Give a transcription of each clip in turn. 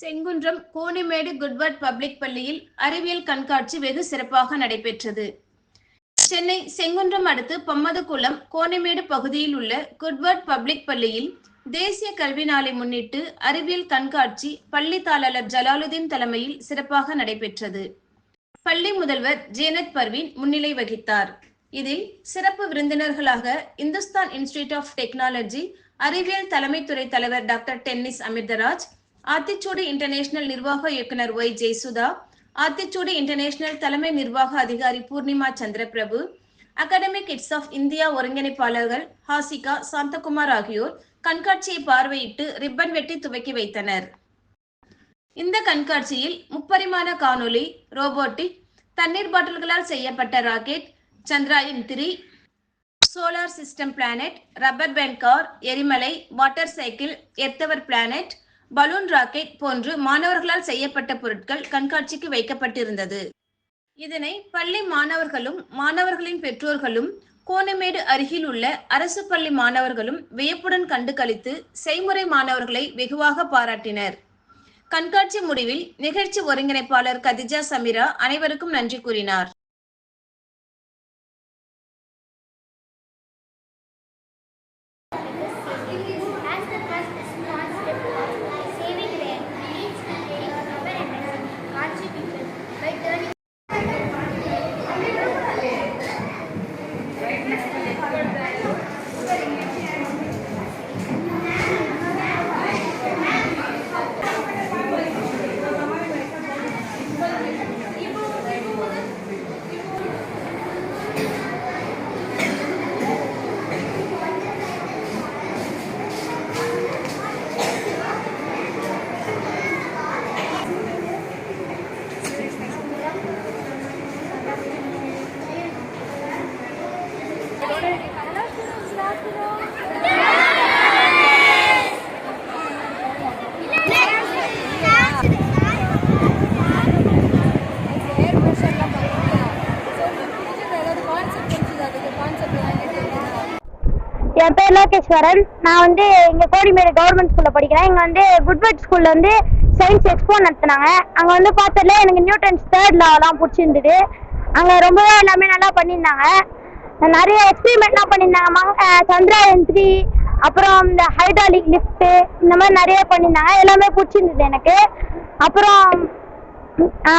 Sengundram Konimedu குட்வர்ட் public பள்ளியில் அறிவியல் கண்காட்சி வெகு சிறப்பாக நடைபெற்றது. சென்னை செங்குன்றம் அடுத்து பொம்மதகுளம் கோணிமேடு பகுதியில் உள்ள குட்வர்ட் பப்ளிக் பள்ளியில் தேசிய கல்வி நாளை முன்னிட்டு அறிவியல் கண்காட்சி பள்ளி தாளர் ஜலாலுதீன் தலைமையில் சிறப்பாக நடைபெற்றது. பள்ளி முதல்வர் ஜேனத் பர்வீன் முன்னிலை வகித்தார். இதில் சிறப்பு விருந்தினர்களாக இந்துஸ்தான் இன்ஸ்டிடியூட் ஆஃப் டெக்னாலஜி அறிவியல் தலைமைத்துறை தலைவர் doctor Dennis Amirtharaj Aathichudi international நிர்வாக இயக்குனர் ஒய் ஜெயசுதா ஆத்திச்சூடி இன்டர்நேஷனல் தலைமை நிர்வாக அதிகாரி Poornima Chandraprabhu academic kids of India ஒருங்கிணைப்பாளர்கள் Hasika Santhakumar ஆகியோர் கண்காட்சியை பார்வையிட்டு ரிப்பன் வெட்டி துவக்கி வைத்தனர். இந்த கண்காட்சியில் முப்பரிமாண காணொளி ரோபோட்டிக் தண்ணீர் பாட்டில்களால் செய்யப்பட்ட rocket Chandrayaan three solar system planet rubber band car எரிமலை water cycle earth hour planet balloon rocket போன்று மாணவர்களால் செய்யப்பட்ட பொருட்கள் கண்காட்சிக்கு வைக்கப்பட்டிருந்தது. இதனை பள்ளி மாணவர்களும் மாணவர்களின் பெற்றோர்களும் கோணமேடு அருகில் உள்ள அரசு பள்ளி மாணவர்களும் வியப்புடன் கண்டு கழித்து செய்முறை மாணவர்களை வெகுவாக பாராட்டினர். கண்காட்சி முடிவில் நிகழ்ச்சி ஒருங்கிணைப்பாளர் கதிஜா சமிரா அனைவருக்கும் நன்றி கூறினார். என் பேர் லோகேஸ்வரன். நான் வந்து இங்கே கோடிமேடு கவர்மெண்ட் ஸ்கூலில் படிக்கிறேன். இங்கே வந்து குட்வர்ட் ஸ்கூலில் வந்து சயின்ஸ் எக்ஸ்போ நடத்துனாங்க. அங்கே வந்து பார்த்ததுல எனக்கு நியூட்டன்ஸ் தேர்ட் லாலாம் பிடிச்சிருந்தது. அங்கே ரொம்பவே எல்லாமே நல்லா பண்ணியிருந்தாங்க. நிறைய எக்ஸ்பெரிமெண்ட்லாம் பண்ணியிருந்தாங்க. சந்திராயன் த்ரீ அப்புறம் இந்த ஹைட்ராலிக் லிஃப்ட்டு இந்த மாதிரி நிறைய பண்ணியிருந்தாங்க. எல்லாமே பிடிச்சிருந்தது எனக்கு. அப்புறம்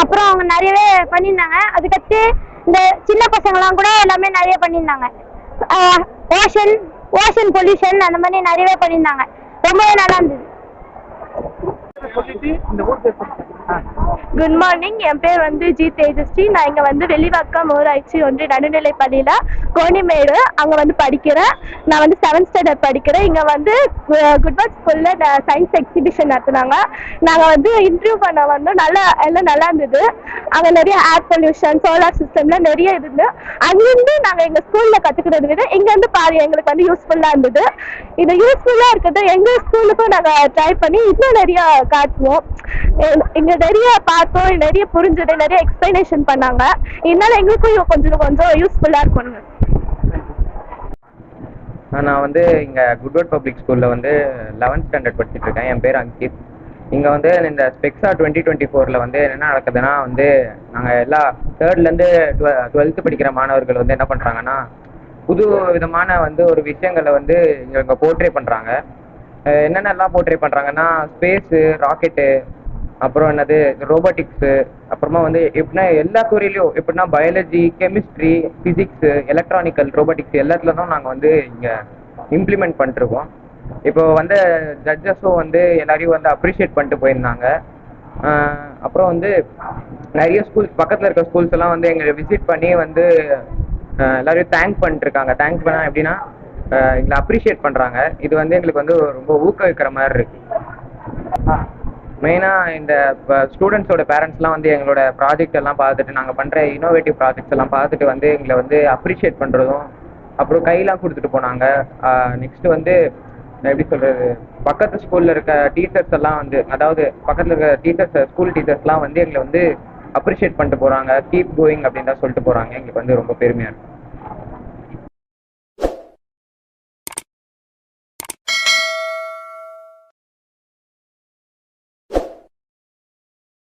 அப்புறம் அவங்க நிறையவே பண்ணியிருந்தாங்க. அதுக்கடுத்து இந்த சின்ன பசங்களாம் கூட எல்லாமே நிறைய பண்ணியிருந்தாங்க. ஓஷன் ஓஷன் பொல்யூஷன் அந்த மாதிரி நிறையவே பண்ணியிருந்தாங்க. ரொம்பவே நல்லா இருந்தது. ஆ. குட் மார்னிங் என் பேர் வந்து ஜி தேஜஸ்ரீ நான் இங்கே வந்து வெளிவாக்கம் ஊராட்சி ஒன்றிய நடுநிலை பள்ளியில் கோணிமேடு அங்கே வந்து படிக்கிறேன். நான் வந்து செவன்த் ஸ்டாண்டர்ட் படிக்கிறேன். இங்கே வந்து குட்வர்ட் ஸ்கூலில் சயின்ஸ் எக்ஸிபிஷன் நடத்துனாங்க. நாங்கள் வந்து இன்டர்வியூ பண்ண வந்தோம். நல்லா எல்லாம் நல்லா இருந்தது. அங்கே நிறைய ஏர் பொல்யூஷன் சோலார் சிஸ்டம்லாம் நிறைய இருந்து அங்கேருந்து நாங்கள் எங்கள் ஸ்கூலில் கற்றுக்கிறத விட இங்கேருந்து பாரு எங்களுக்கு வந்து யூஸ்ஃபுல்லாக இருந்தது. இது யூஸ்ஃபுல்லாக இருக்கிறது எங்கள் ஸ்கூலுக்கும் நாங்கள் ட்ரை பண்ணி இன்னும் நிறைய காட்டுவோம். எ- நிறைய பார்த்தோம் நிறைய புரிஞ்சது நிறைய எக்ஸ்பிளனேஷன் பண்ணாங்க. இதனால எங்களுக்கும் கொஞ்சம் கொஞ்சம் யூஸ்ஃபுல்லா இருக்கும் நான் வந்து இங்கே குட்வர்ட் பப்ளிக் ஸ்கூலில் வந்து லெவன்த் ஸ்டாண்டர்ட் படிச்சுட்டு இருக்கேன். என் பேர் அங்கித். இங்கே வந்து இந்த ஸ்பெக்ஸா டுவெண்ட்டி டுவெண்ட்டி ஃபோரில் வந்து என்ன நடக்குதுன்னா வந்து நாங்கள் எல்லா தேர்ட்லேருந்து டுவெ டுவெல்த்து படிக்கிற மாணவர்கள் வந்து என்ன பண்ணுறாங்கன்னா புது விதமான வந்து ஒரு விஷயங்களை வந்து இங்கே போர்ட்ரே பண்ணுறாங்க என்னென்னலாம் போர்ட்ரே பண்ணுறாங்கன்னா ஸ்பேஸு ராக்கெட்டு அப்புறம் என்னது ரோபோட்டிக்ஸு அப்புறமா வந்து எப்படின்னா எல்லா துறையிலையும் எப்படின்னா biology chemistry physics electronical robotics எல்லாத்துலயும் நாங்கள் வந்து இங்கே இம்ப்ளிமெண்ட் பண்ணிருக்கோம் இப்போ வந்து ஜட்ஜஸும் வந்து எல்லாரையும் வந்து அப்ரிஷியேட் பண்ணிட்டு போயிருந்தாங்க. அப்புறம் வந்து நிறைய ஸ்கூல்ஸ் பக்கத்தில் இருக்க ஸ்கூல்ஸ் எல்லாம் வந்து எங்களை விசிட் பண்ணி வந்து எல்லாரையும் தேங்க் பண்ணிட்டு இருக்காங்க தேங்க் பண்ணா எப்படின்னா எங்களை அப்ரிஷியேட் பண்ணுறாங்க இது வந்து எங்களுக்கு வந்து ரொம்ப ஊக்குவிக்கிற மாதிரி இருக்கு. ஆ. மெயினாக இந்த ஸ்டூடெண்ட்ஸோட பேரண்ட்ஸ்லாம் வந்து எங்களோட ப்ராஜெக்ட் எல்லாம் பார்த்துட்டு நாங்கள் பண்ணுற இனோவேட்டிவ் ப்ராஜெக்ட்ஸ் எல்லாம் பார்த்துட்டு வந்து எங்களை வந்து அப்ரிஷியேட் பண்ணுறதும் அப்புறம் கையெல்லாம் கொடுத்துட்டு போனாங்க. நெக்ஸ்ட் வந்து எப்படி சொல்கிறது பக்கத்து ஸ்கூலில் இருக்க டீச்சர்ஸ் எல்லாம் வந்து அதாவது பக்கத்தில் இருக்க டீச்சர்ஸ் ஸ்கூல் டீச்சர்ஸ்லாம் வந்து எங்களை வந்து அப்ரிஷியேட் பண்ணிட்டு போகிறாங்க கீப் கோயிங் அப்படின்னு தான் சொல்லிட்டு போகிறாங்க எங்களுக்கு வந்து ரொம்ப பெருமையாக இருக்கும்